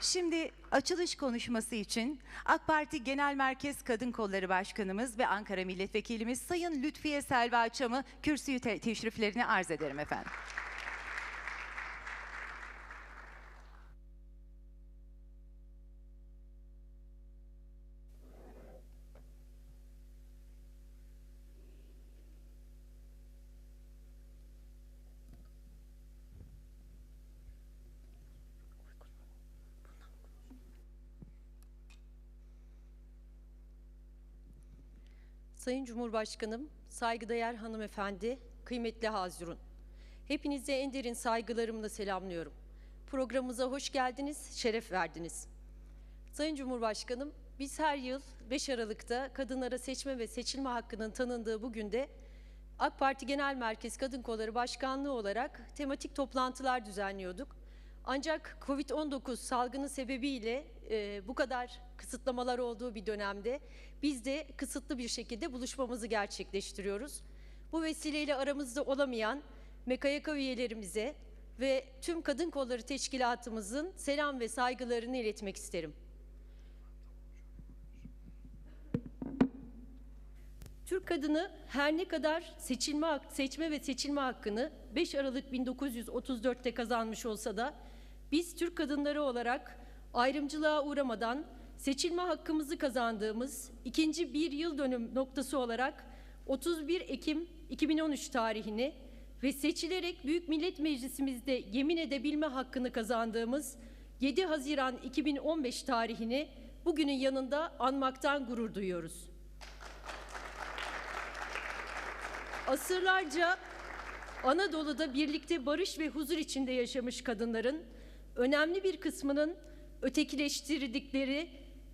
Şimdi açılış konuşması için AK Parti Genel Merkez Kadın Kolları Başkanımız ve Ankara Milletvekilimiz Sayın Lütfiye Selva Çam'ı kürsüyü te- teşriflerini arz ederim efendim. Sayın Cumhurbaşkanım, saygıdeğer hanımefendi, kıymetli Hazirun. Hepinize en derin saygılarımla selamlıyorum. Programımıza hoş geldiniz, şeref verdiniz. Sayın Cumhurbaşkanım, biz her yıl 5 Aralık'ta kadınlara seçme ve seçilme hakkının tanındığı bu günde AK Parti Genel Merkez Kadın Kolları Başkanlığı olarak tematik toplantılar düzenliyorduk. Ancak Covid-19 salgını sebebiyle e, bu kadar kısıtlamalar olduğu bir dönemde biz de kısıtlı bir şekilde buluşmamızı gerçekleştiriyoruz. Bu vesileyle aramızda olamayan MKYK üyelerimize ve tüm Kadın Kolları Teşkilatımızın selam ve saygılarını iletmek isterim. Türk kadını her ne kadar seçilme seçme ve seçilme hakkını 5 Aralık 1934'te kazanmış olsa da biz Türk kadınları olarak ayrımcılığa uğramadan seçilme hakkımızı kazandığımız ikinci bir yıl dönüm noktası olarak 31 Ekim 2013 tarihini ve seçilerek Büyük Millet Meclisimizde yemin edebilme hakkını kazandığımız 7 Haziran 2015 tarihini bugünün yanında anmaktan gurur duyuyoruz. Asırlarca Anadolu'da birlikte barış ve huzur içinde yaşamış kadınların önemli bir kısmının ötekileştirdikleri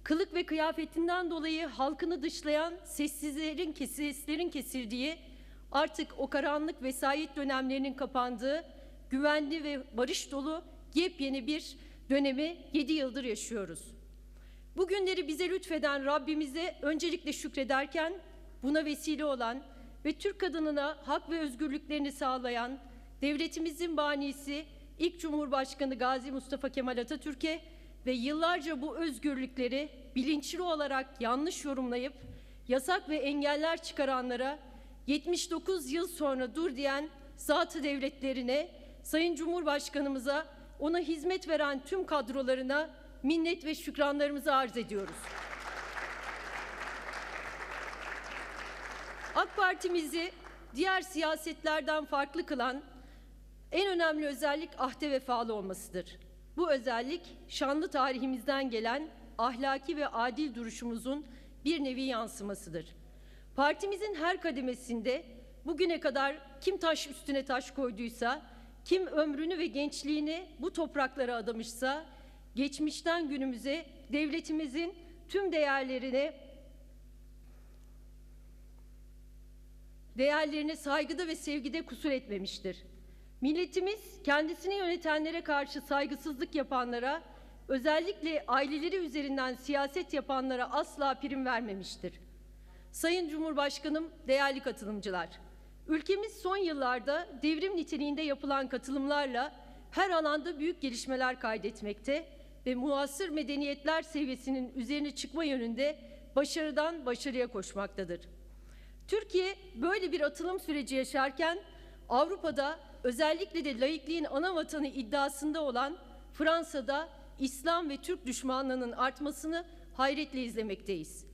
kılık ve kıyafetinden dolayı halkını dışlayan sessizlerin seslerin kesildiği artık o karanlık vesayet dönemlerinin kapandığı güvenli ve barış dolu yepyeni bir dönemi 7 yıldır yaşıyoruz. Bu günleri bize lütfeden Rabbimize öncelikle şükrederken buna vesile olan ve Türk kadınına hak ve özgürlüklerini sağlayan devletimizin banisi ilk Cumhurbaşkanı Gazi Mustafa Kemal Atatürk'e ve yıllarca bu özgürlükleri bilinçli olarak yanlış yorumlayıp yasak ve engeller çıkaranlara 79 yıl sonra dur diyen zatı devletlerine, Sayın Cumhurbaşkanımıza, ona hizmet veren tüm kadrolarına minnet ve şükranlarımızı arz ediyoruz. AK Partimizi diğer siyasetlerden farklı kılan en önemli özellik ahde vefalı olmasıdır. Bu özellik şanlı tarihimizden gelen ahlaki ve adil duruşumuzun bir nevi yansımasıdır. Partimizin her kademesinde bugüne kadar kim taş üstüne taş koyduysa, kim ömrünü ve gençliğini bu topraklara adamışsa, geçmişten günümüze devletimizin tüm değerlerine değerlerine saygıda ve sevgide kusur etmemiştir. Milletimiz kendisini yönetenlere karşı saygısızlık yapanlara, özellikle aileleri üzerinden siyaset yapanlara asla prim vermemiştir. Sayın Cumhurbaşkanım, değerli katılımcılar, ülkemiz son yıllarda devrim niteliğinde yapılan katılımlarla her alanda büyük gelişmeler kaydetmekte ve muasır medeniyetler seviyesinin üzerine çıkma yönünde başarıdan başarıya koşmaktadır. Türkiye böyle bir atılım süreci yaşarken Avrupa'da özellikle de laikliğin ana vatanı iddiasında olan Fransa'da İslam ve Türk düşmanlığının artmasını hayretle izlemekteyiz.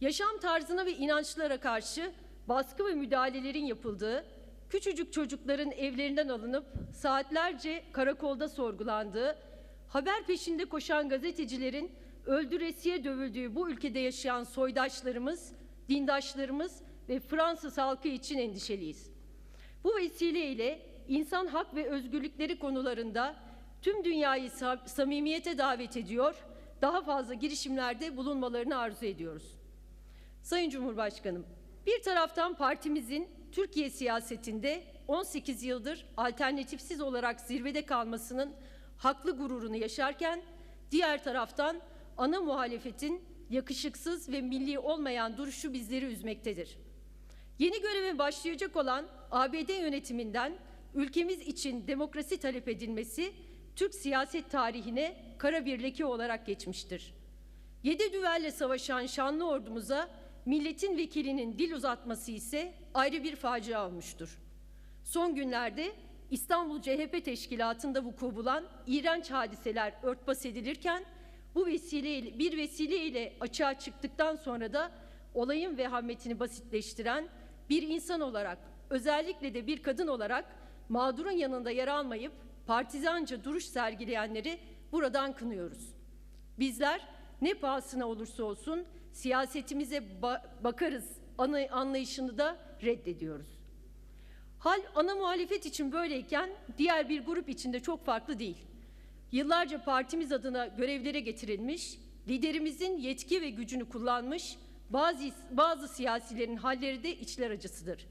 Yaşam tarzına ve inançlara karşı baskı ve müdahalelerin yapıldığı, küçücük çocukların evlerinden alınıp saatlerce karakolda sorgulandığı, haber peşinde koşan gazetecilerin öldüresiye dövüldüğü bu ülkede yaşayan soydaşlarımız, dindaşlarımız ve Fransız halkı için endişeliyiz. Bu vesileyle insan hak ve özgürlükleri konularında tüm dünyayı sa- samimiyete davet ediyor, daha fazla girişimlerde bulunmalarını arzu ediyoruz. Sayın Cumhurbaşkanım, bir taraftan partimizin Türkiye siyasetinde 18 yıldır alternatifsiz olarak zirvede kalmasının haklı gururunu yaşarken, diğer taraftan ana muhalefetin yakışıksız ve milli olmayan duruşu bizleri üzmektedir. Yeni göreve başlayacak olan ABD yönetiminden ülkemiz için demokrasi talep edilmesi Türk siyaset tarihine kara bir leke olarak geçmiştir. Yedi düvelle savaşan şanlı ordumuza milletin vekilinin dil uzatması ise ayrı bir facia olmuştur. Son günlerde İstanbul CHP teşkilatında vuku bulan iğrenç hadiseler örtbas edilirken bu vesileyle bir vesileyle açığa çıktıktan sonra da olayın vehametini basitleştiren bir insan olarak özellikle de bir kadın olarak mağdurun yanında yer almayıp partizanca duruş sergileyenleri buradan kınıyoruz. Bizler ne pahasına olursa olsun siyasetimize ba- bakarız anlayışını da reddediyoruz. Hal ana muhalefet için böyleyken diğer bir grup içinde çok farklı değil. Yıllarca partimiz adına görevlere getirilmiş, liderimizin yetki ve gücünü kullanmış bazı, bazı siyasilerin halleri de içler acısıdır.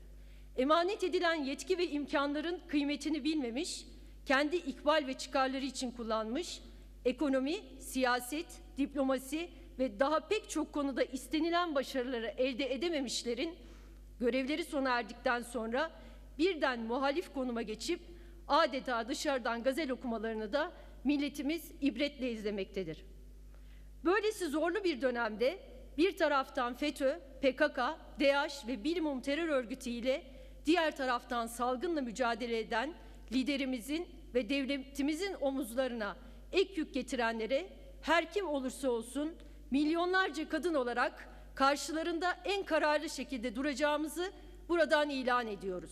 Emanet edilen yetki ve imkanların kıymetini bilmemiş, kendi ikbal ve çıkarları için kullanmış, ekonomi, siyaset, diplomasi ve daha pek çok konuda istenilen başarıları elde edememişlerin görevleri sona erdikten sonra birden muhalif konuma geçip adeta dışarıdan gazel okumalarını da milletimiz ibretle izlemektedir. Böylesi zorlu bir dönemde bir taraftan FETÖ, PKK, DAEŞ ve Bilimum terör örgütü ile diğer taraftan salgınla mücadele eden liderimizin ve devletimizin omuzlarına ek yük getirenlere her kim olursa olsun milyonlarca kadın olarak karşılarında en kararlı şekilde duracağımızı buradan ilan ediyoruz.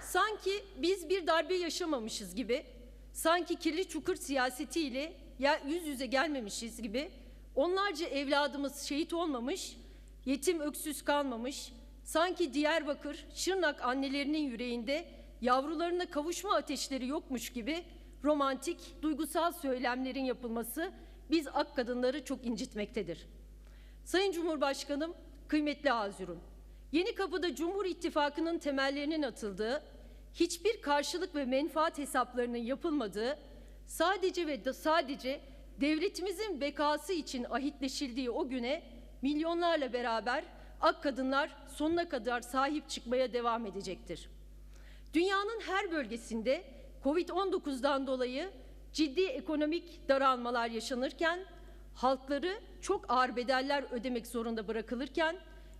Sanki biz bir darbe yaşamamışız gibi, sanki kirli çukur siyasetiyle ya yüz yüze gelmemişiz gibi, onlarca evladımız şehit olmamış, yetim öksüz kalmamış, sanki Diyarbakır, Şırnak annelerinin yüreğinde yavrularına kavuşma ateşleri yokmuş gibi romantik, duygusal söylemlerin yapılması biz ak kadınları çok incitmektedir. Sayın Cumhurbaşkanım, kıymetli Azur'un, Yeni Kapı'da Cumhur İttifakı'nın temellerinin atıldığı, hiçbir karşılık ve menfaat hesaplarının yapılmadığı, sadece ve sadece devletimizin bekası için ahitleşildiği o güne milyonlarla beraber ak kadınlar sonuna kadar sahip çıkmaya devam edecektir. Dünyanın her bölgesinde Covid-19'dan dolayı ciddi ekonomik daralmalar yaşanırken, halkları çok ağır bedeller ödemek zorunda bırakılırken,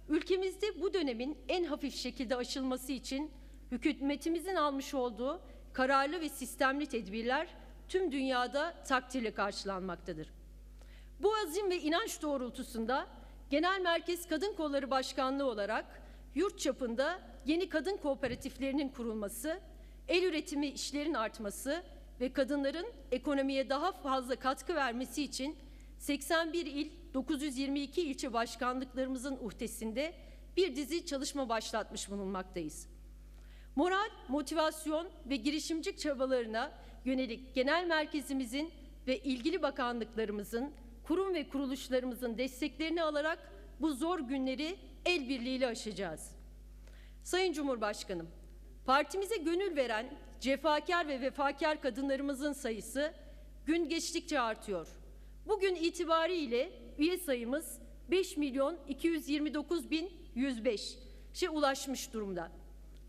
ülkemizde bu dönemin en hafif şekilde aşılması için hükümetimizin almış olduğu kararlı ve sistemli tedbirler tüm dünyada takdirle karşılanmaktadır. Bu azim ve inanç doğrultusunda Genel Merkez Kadın Kolları Başkanlığı olarak yurt çapında yeni kadın kooperatiflerinin kurulması, el üretimi işlerin artması ve kadınların ekonomiye daha fazla katkı vermesi için 81 il, 922 ilçe başkanlıklarımızın uhdesinde bir dizi çalışma başlatmış bulunmaktayız. Moral, motivasyon ve girişimci çabalarına yönelik genel merkezimizin ve ilgili bakanlıklarımızın, kurum ve kuruluşlarımızın desteklerini alarak bu zor günleri el birliğiyle aşacağız. Sayın Cumhurbaşkanım, partimize gönül veren cefakar ve vefakar kadınlarımızın sayısı gün geçtikçe artıyor. Bugün itibariyle üye sayımız 5 milyon 229 bin 105 şey ulaşmış durumda.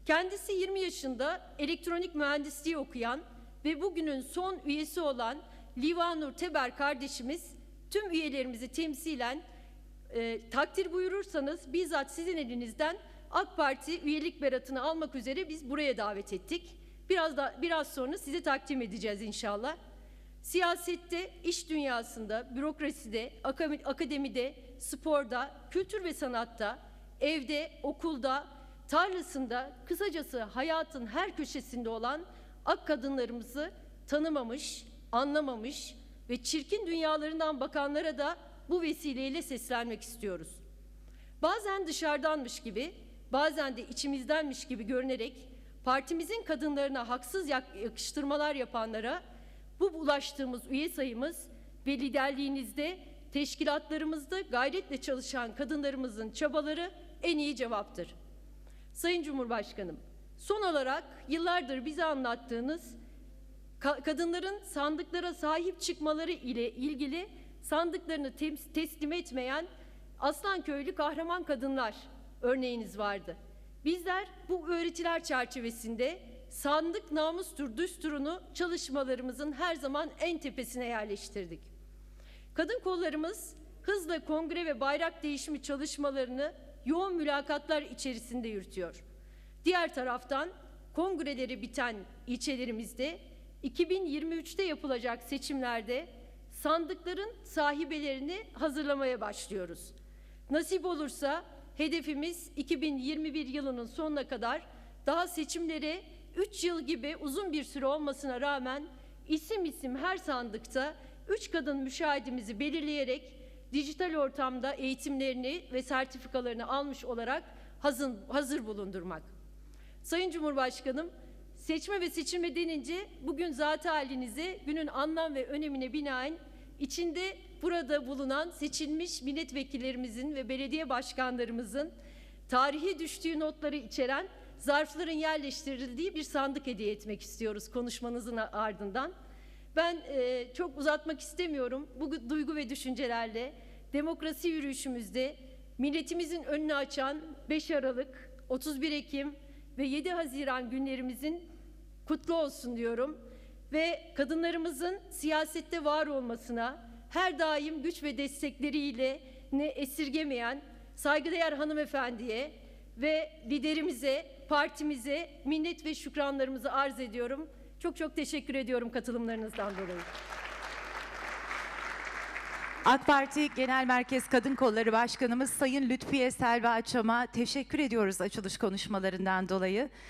Kendisi 20 yaşında elektronik mühendisliği okuyan ve bugünün son üyesi olan Livanur Teber kardeşimiz tüm üyelerimizi temsilen e, takdir buyurursanız bizzat sizin elinizden AK Parti üyelik beratını almak üzere biz buraya davet ettik. Biraz da biraz sonra size takdim edeceğiz inşallah. Siyasette, iş dünyasında, bürokraside, akademi- akademide, sporda, kültür ve sanatta, evde, okulda, tarlasında, kısacası hayatın her köşesinde olan ak kadınlarımızı tanımamış, anlamamış ve çirkin dünyalarından bakanlara da bu vesileyle seslenmek istiyoruz. Bazen dışarıdanmış gibi, bazen de içimizdenmiş gibi görünerek partimizin kadınlarına haksız yak- yakıştırmalar yapanlara bu ulaştığımız üye sayımız ve liderliğinizde teşkilatlarımızda gayretle çalışan kadınlarımızın çabaları en iyi cevaptır. Sayın Cumhurbaşkanım, son olarak yıllardır bize anlattığınız ka- kadınların sandıklara sahip çıkmaları ile ilgili sandıklarını teslim etmeyen Aslanköylü kahraman kadınlar örneğiniz vardı. Bizler bu öğretiler çerçevesinde sandık namustur düsturunu çalışmalarımızın her zaman en tepesine yerleştirdik. Kadın kollarımız hızla kongre ve bayrak değişimi çalışmalarını yoğun mülakatlar içerisinde yürütüyor. Diğer taraftan kongreleri biten ilçelerimizde 2023'te yapılacak seçimlerde sandıkların sahibelerini hazırlamaya başlıyoruz. Nasip olursa hedefimiz 2021 yılının sonuna kadar daha seçimlere 3 yıl gibi uzun bir süre olmasına rağmen isim isim her sandıkta 3 kadın müşahidimizi belirleyerek dijital ortamda eğitimlerini ve sertifikalarını almış olarak hazır, hazır bulundurmak. Sayın Cumhurbaşkanım, seçme ve seçilme denince bugün zat halinize günün anlam ve önemine binaen içinde burada bulunan seçilmiş milletvekillerimizin ve belediye başkanlarımızın tarihi düştüğü notları içeren zarfların yerleştirildiği bir sandık hediye etmek istiyoruz konuşmanızın ardından. Ben e, çok uzatmak istemiyorum. Bu duygu ve düşüncelerle demokrasi yürüyüşümüzde milletimizin önünü açan 5 Aralık, 31 Ekim ve 7 Haziran günlerimizin kutlu olsun diyorum. Ve kadınlarımızın siyasette var olmasına her daim güç ve destekleriyle ne esirgemeyen saygıdeğer hanımefendiye ve liderimize, partimize minnet ve şükranlarımızı arz ediyorum. Çok çok teşekkür ediyorum katılımlarınızdan dolayı. AK Parti Genel Merkez Kadın Kolları Başkanımız Sayın Lütfiye Selva Açam'a teşekkür ediyoruz açılış konuşmalarından dolayı.